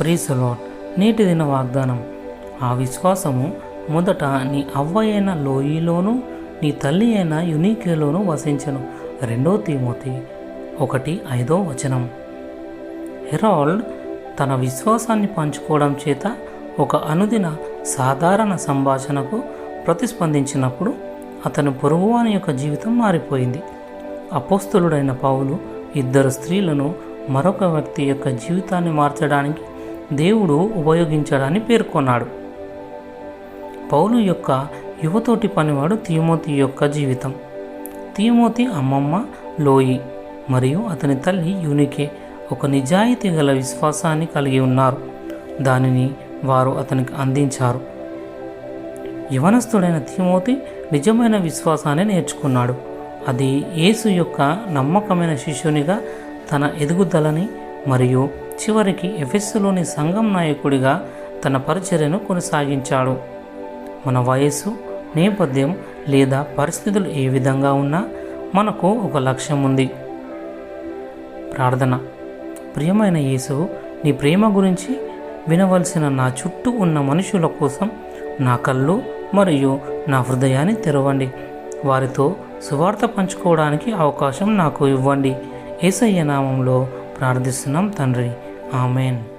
ప్రీసలాట్ నేటి దిన వాగ్దానం. ఆ విశ్వాసము మొదట నీ అవ్వ అయిన లోయిలోను నీ తల్లి అయిన యునీకేలోను వసించను. రెండో తీమోతి ఒకటి ఐదో వచనం. హెరాల్డ్ తన విశ్వాసాన్ని పంచుకోవడం చేత ఒక అనుదిన సాధారణ సంభాషణకు ప్రతిస్పందించినప్పుడు అతని పొరుగువాని యొక్క జీవితం మారిపోయింది. అపోస్తులుడైన పౌలు ఇద్దరు స్త్రీలను మరొక వ్యక్తి యొక్క జీవితాన్ని మార్చడానికి దేవుడు ఉపయోగించడాన్ని పేర్కొన్నాడు. పౌలు యొక్క యువతోటి పనివాడు తీమోతి యొక్క జీవితం. తీమోతి అమ్మమ్మ లోయి మరియు అతని తల్లి యూనికే ఒక నిజాయితీ గల విశ్వాసాన్ని కలిగి ఉన్నారు. దానిని వారు అతనికి అందించారు. యవనస్తుడైన తిమోతి నిజమైన విశ్వాసాన్ని నేర్చుకున్నాడు. అది యేసు యొక్క నమ్మకమైన శిష్యునిగా తన ఎదుగుదలని మరియు చివరికి ఎఫెస్సులోని సంఘం నాయకుడిగా తన పరిచర్యను కొనసాగించాడు. మన వయస్సు నేపథ్యం లేదా పరిస్థితులు ఏ విధంగా ఉన్నా మనకు ఒక లక్ష్యం ఉంది. ప్రార్థన. ప్రియమైన యేసు నీ ప్రేమ గురించి వినవలసిన నా చుట్టూ ఉన్న మనుషుల కోసం నా కళ్ళు మరియు నా హృదయాన్ని తెరవండి. వారితో సువార్త పంచుకోవడానికి అవకాశం నాకు ఇవ్వండి. ఏసయ్య నామంలో ప్రార్థిస్తున్నాం తండ్రి. Amen.